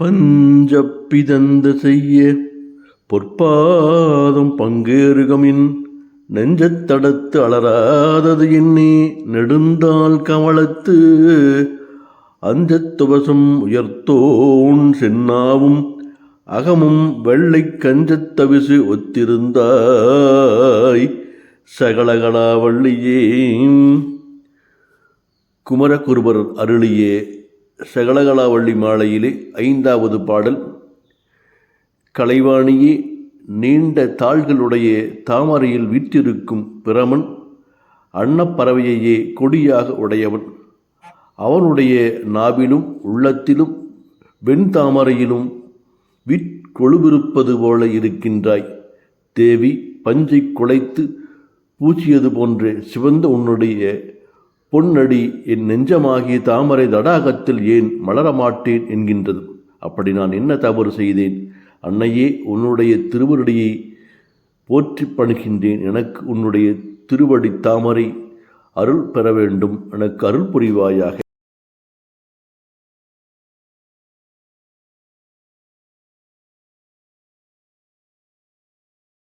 பஞ்சப்பிதந்த செய்ய. பொற்பாதம் பங்கேறுகமின் நெஞ்சத்தடத்து அலராதது எண்ணி நெடுந்தால் கவளத்து. அஞ்சத்துவசம் உயர்த்தோன் சென்னாவும் அகமும் வெள்ளைக் கஞ்சத்தவிசு ஒத்திருந்தாய். சகலகலாவள்ளியே குமரகுருபர் அருளியே சகலகலாவள்ளி மாலையிலே ஐந்தாவது பாடல் கலைவாணியே நீண்ட தாள்களுடைய தாமரையில் வீற்றிருக்கும் பிரமன் அன்னப்பறவையையே கொடியாக உடையவன். அவனுடைய நாவிலும் உள்ளத்திலும் வெண்தாமரையிலும் விற்கொழுவிருப்பது போல இருக்கின்றாய். தேவி பஞ்சை குலைத்து பூச்சியது போன்ற சிவந்த உன்னுடைய பொன்னடி என் நெஞ்சமாகிய தாமரை தடாகத்தில் ஏன் மலரமாட்டேன் என்கின்றது? அப்படி நான் என்ன தவறு செய்தேன்? அன்னையே உன்னுடைய திருவருடையை போற்றி பணுகின்றேன். எனக்கு உன்னுடைய திருவடி தாமரை அருள் பெற வேண்டும். எனக்கு அருள் புரிவாயாக.